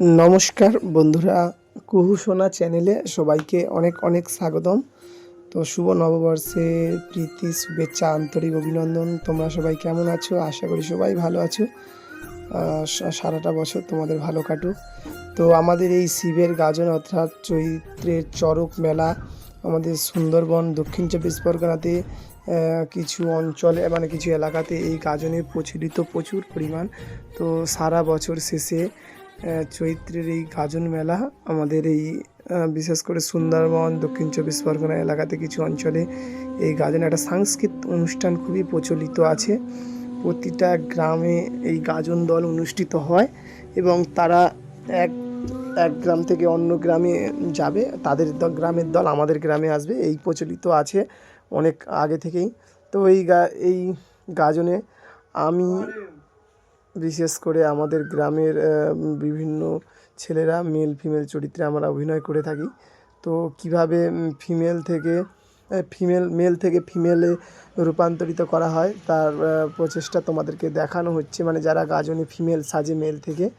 নমস্কার বন্ধুরা, কুহু সোনা চ্যানেলে সবাইকে অনেক অনেক স্বাগতম। তো শুভ নববর্ষে, প্রীতি, শুভেচ্ছা, আন্তরিক অভিনন্দন। তোমরা সবাই কেমন আছো? আশা করি সবাই ভালো আছো। সারাটা বছর তোমাদের ভালো কাটুক। তো আমাদের এই শিবের গাজন অর্থাৎ চৈত্রের চড়ক মেলা, আমাদের সুন্দরবন দক্ষিণ চব্বিশ পরগনাতে কিছু অঞ্চলে মানে কিছু এলাকাতে এই গাজনে প্রচলিত প্রচুর পরিমাণ। তো সারা বছর শেষে চৈত্রের এই গাজন মেলা আমাদের এই বিশেষ করে সুন্দরবন, দক্ষিণ চব্বিশ পরগনা এলাকাতে কিছু অঞ্চলে এই গাজন একটা সাংস্কৃতিক অনুষ্ঠান খুবই প্রচলিত আছে। প্রতিটা গ্রামে এই গাজন দল অনুষ্ঠিত হয় এবং তারা এক এক গ্রাম থেকে অন্য গ্রামে যাবে। তাদের গ্রামের দল আমাদের গ্রামে আসবে। এই প্রচলিত আছে অনেক আগে থেকেই। তো এই গা, এই গাজনে আমি বিশেষ করে আমাদের গ্রামের বিভিন্ন ছেলেরা মেল ফিমেল চরিত্রে আমরা অভিনয় করে থাকি। তো কীভাবে ফিমেল থেকে ফিমেল মেল থেকে ফিমেলে রূপান্তরিত করা হয়, তার প্রচেষ্টা তোমাদেরকে দেখানো হচ্ছে। মানে যারা গাজনে ফিমেল সাজে মেল থেকে,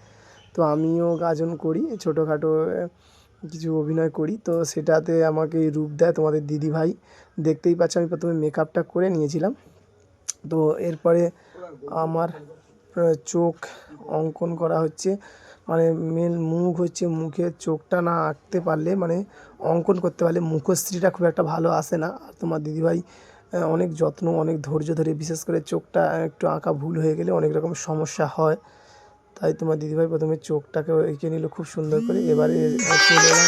তো আমিও গাজন করি, ছোটোখাটো কিছু অভিনয় করি। তো সেটাতে আমাকে রূপ দেয় তোমাদের দিদি ভাই। দেখতেই পাচ্ছ, আমি প্রথমে মেকআপটা করে নিয়েছিলাম। তো এরপরে আমার চোখ অঙ্কন করা হচ্ছে। মানে মেন মুখ হচ্ছে মুখের চোখটা না আঁকতে পারলে মানে অঙ্কন করতে পারলে মুখশ্রীটা খুব একটা ভালো আসে না। আর তোমার দিদিভাই অনেক যত্ন, অনেক ধৈর্য ধরে বিশেষ করে চোখটা একটু আঁকা ভুল হয়ে গেলে অনেক রকম সমস্যা হয়। তাই তোমার দিদিভাই প্রথমে চোখটাকে এঁকে নিল খুব সুন্দর করে। এবারে চলে এলাম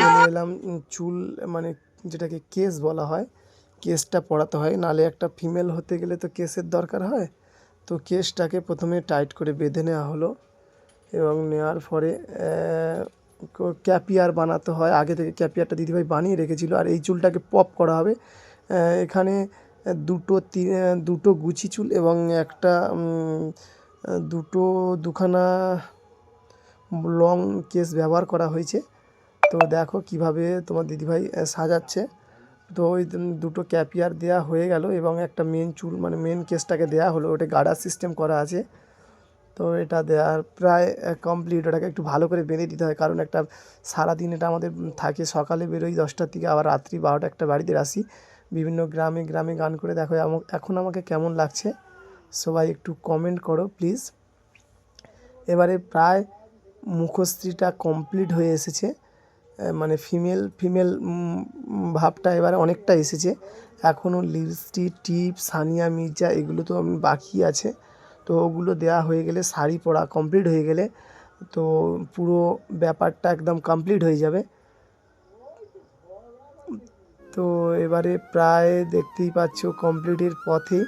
চলে এলাম চুল মানে যেটাকে কেস বলা হয়, কেসটা পড়াতে হয়। নালে একটা ফিমেল হতে গেলে তো কেসের দরকার হয়। তো কেসটাকে প্রথমে টাইট করে বেঁধে নেওয়া হলো এবং নেওয়ার পরে ক্যাপিয়ার বানাতে হয়। আগে থেকে ক্যাপিয়ারটা দিদিভাই বানিয়ে রেখেছিল আর এই চুলটাকে পপ করা হবে। এখানে দুটো তি- আহ, দুটো গুচি চুল এবং একটা দুটো দুখানা লং কেস ব্যবহার করা হয়েছে। তো দেখো কীভাবে তোমার দিদিভাই সাজাচ্ছে। তো ওই দুটো ক্যাপিয়ার দেওয়া হয়ে গেল এবং একটা মেন চুল মানে মেন কেসটাকে দেওয়া হলো। ওটা গার্ডার সিস্টেম করা আছে। তো এটা দেওয়ার প্রায় কমপ্লিট ওটাকে একটু ভালো করে বেঁধে দিতে হয়। কারণ একটা সারাদিন এটা আমাদের থাকে। সকালে বেরোই দশটার থেকে আবার রাত্রি বারোটা একটা বাড়িতে আসি। বিভিন্ন গ্রামে গ্রামে গান করে দেখো এখন আমাকে কেমন লাগছে। সবাই একটু কমেন্ট করো প্লিজ এবারে প্রায় মুখশ্রীটা কমপ্লিট হয়ে এসেছে। মানে ফিমেল ফিমেল ভাবটা এবারে অনেকটা এসেছে। এখনও লিপস্টিক টিপ সানিয়া, মির্জা এগুলো তো আমি বাকি আছে। তো ওগুলো দেওয়া হয়ে গেলে, শাড়ি পরা কমপ্লিট হয়ে গেলে, তো পুরো ব্যাপারটা একদম কমপ্লিট হয়ে যাবে। তো এবারে প্রায় দেখতেই পাচ্ছ কমপ্লিটের পথে।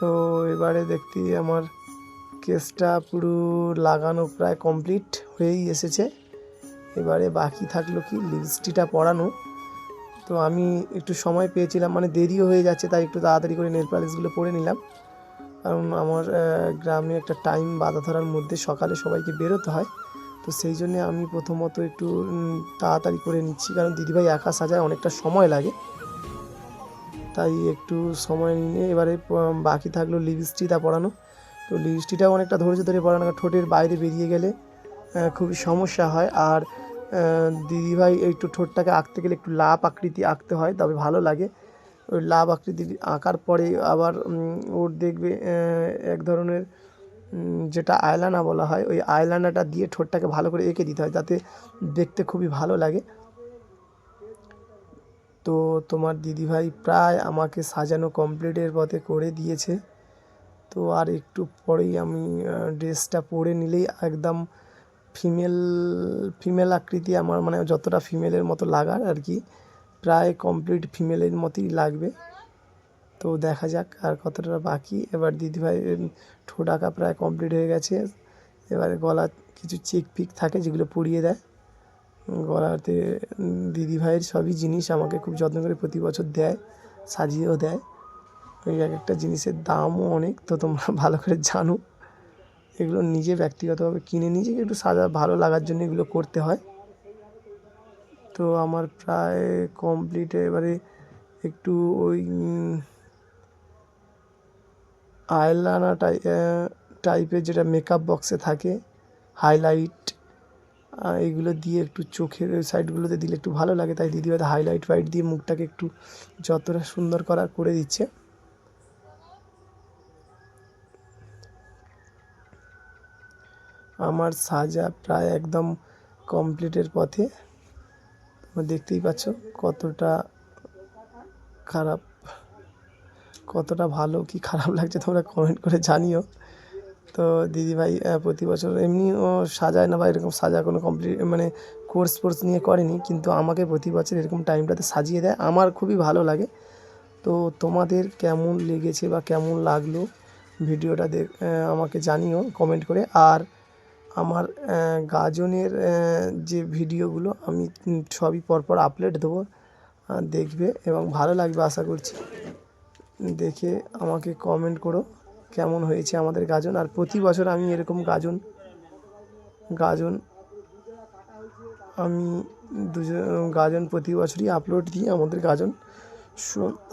তো এবারে দেখতেই আমার কেসটা পুরো লাগানো প্রায় কমপ্লিট হয়েই এসেছে। এবারে বাকি থাকল কি লিপস্টিকটা পরানো। তো আমি একটু সময় পেয়েছিলাম মানে দেরিও হয়ে যাচ্ছে, তাই একটু তাড়াতাড়ি করে নেল পালিশগুলো পরে নিলাম। কারণ আমার গ্রামে একটা টাইম বাধা ধরার মধ্যে সকালে সবাইকে বেরোতে হয়। তো সেই জন্যে আমি প্রথমত একটু তাড়াতাড়ি করে নিচ্ছি, কারণ দিদিভাই একা সাজায় অনেকটা সময় লাগে। তাই একটু সময় নিয়ে এবারে বাকি থাকল লিপস্টিকটা পরানো। তো লিপস্টিকটাও অনেকটা ধৈর্য ধরে পরানো ঠোঁটের বাইরে বেরিয়ে গেলে খুবই সমস্যা হয়। আর দিদিভাই একটু ঠোঁটটাকে আঁকতে গেলে একটু লাভ আকৃতি আঁকতে হয়, তবে ভালো লাগে। ওই লাভ আকৃতি আঁকার পরে আবার ওর দেখবে এক ধরনের যেটা আয়লানা বলা হয়, ওই আয়লানাটা দিয়ে ঠোঁটটাকে ভালো করে এঁকে দিতে হয়, যাতে দেখতে খুবই ভালো লাগে। তো তোমার দিদিভাই প্রায় আমাকে সাজানো কমপ্লিটের পথে করে দিয়েছে। তো আর একটু পরেই আমি ড্রেসটা পরে নিলেই একদম ফিমেল ফিমেল আকৃতি আমার মানে যতটা ফিমেলের মতো লাগার আর কি, প্রায় কমপ্লিট ফিমেলের মতোই লাগবে। তো দেখা যাক আর কতটা বাকি। এবার দিদিভাই ঠোঁট আঁকা প্রায় কমপ্লিট হয়ে গেছে। এবারে গলা কিছু চেক পিক থাকে যেগুলো পুড়িয়ে দেয়। গলাতে দিদিভাইয়ের সবই জিনিস আমাকে খুব যত্ন করে প্রতি বছর দেয়, সাজিয়েও দেয়। ওই এক একটা জিনিসের দামও অনেক, তো তোমরা ভালো করে জানো। এগুলো নিজে ব্যক্তিগতভাবে কিনে নিজেকে একটু সাজা, ভালো লাগার জন্য এগুলো করতে হয়। তো আমার প্রায় কমপ্লিট এবারে একটু ওই আয়লানা টাই টাইপের যেটা মেকআপ বক্সে থাকে হাইলাইট এইগুলো দিয়ে একটু চোখের সাইডগুলোতে দিলে একটু ভালো লাগে। তাই দিদি হয়তো হাইলাইট ফাইট দিয়ে মুখটাকে একটু যতটা সুন্দর করার করে দিচ্ছে। আমার সাজা প্রায় একদম কমপ্লিটের পথে। তোমরা দেখতেই পাচ্ছ কতটা খারাপ, কতটা ভালো, কি খারাপ লাগছে তোমরা কমেন্ট করে জানিও। তো দিদিভাই প্রতি বছর এমনিও সাজায় না বা এরকম সাজা কোনো কমপ্লিট মানে কোর্স ফোর্স নিয়ে করেনি, কিন্তু আমাকে প্রতি বছর এরকম টাইমটাতে সাজিয়ে দেয়। আমার খুবই ভালো লাগে। তো তোমাদের কেমন লেগেছে বা কেমন লাগল ভিডিওটা দেখ আমাকে জানিও কমেন্ট করে। আর আমার গাজনের যে ভিডিওগুলো আমি সবই পরপর আপলোড দেবো দেখবে এবং ভালো লাগবে আশা করছি। দেখে আমাকে কমেন্ট করো কেমন হয়েছে আমাদের গাজন। আর প্রতি বছর আমি এরকম গাজন গাজন আমি দুজন, গাজন প্রতি বছরই আপলোড দিই আমাদের গাজন।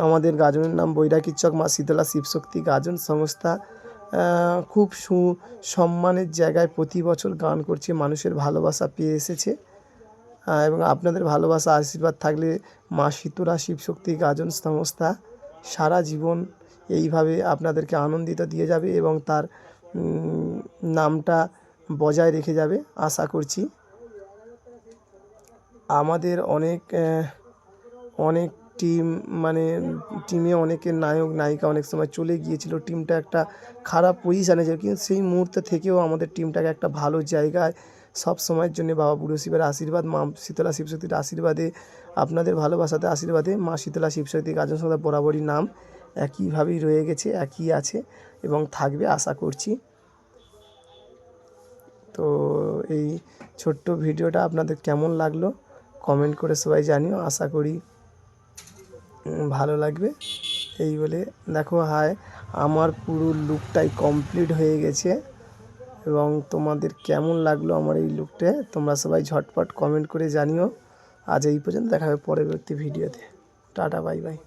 আমাদের গাজনের নাম বৈরাগীচক মা শীতলা শিবশক্তি গাজন সংস্থা খুব সু সম্মানের জায়গায় প্রতি বছর গান করছে, মানুষের ভালোবাসা পেয়ে এসেছে। এবং আপনাদের ভালোবাসা আশীর্বাদ থাকলে মা শীতলা শিবশক্তি গাজন সংস্থা সারা জীবন এইভাবে আপনাদেরকে আনন্দিত দিয়ে যাবে এবং তার নামটা বজায় রেখে যাবে, আশা করছি। আমাদের অনেক অনেক টিম মানে টিমে অনেকের নায়ক, নায়িকা অনেক সময় চলে গিয়েছিল। টিমটা একটা খারাপ পজিশানে ছিল, কিন্তু সেই মুহূর্তে থেকেও আমাদের টিমটাকে একটা ভালো জায়গায় সব সময়ের জন্য বাবা বুড়ো শিবের আশীর্বাদ, মা শীতলা শিবশক্তির আশীর্বাদে, আপনাদের ভালোবাসাতে আশীর্বাদে মা শীতলা শিবশক্তি গাজন সদা বরাবরই নাম একইভাবেই রয়ে গেছে, একই আছে এবং থাকবে আশা করছি। তো এই ছোট্ট ভিডিওটা আপনাদের কেমন লাগল? কমেন্ট করে সবাই জানিও। আশা করি ভালো লাগবে। এই বলে দেখো হায় আমার পুরো লুকটাই কমপ্লিট হয়ে গেছে এবং তোমাদের কেমন লাগল আমার এই লুকটা তোমরা সবাই ঝটপট কমেন্ট করে জানিও। আজ এই পর্যন্ত দেখা হবে পরবর্তী ভিডিওতে টাটা বাই বাই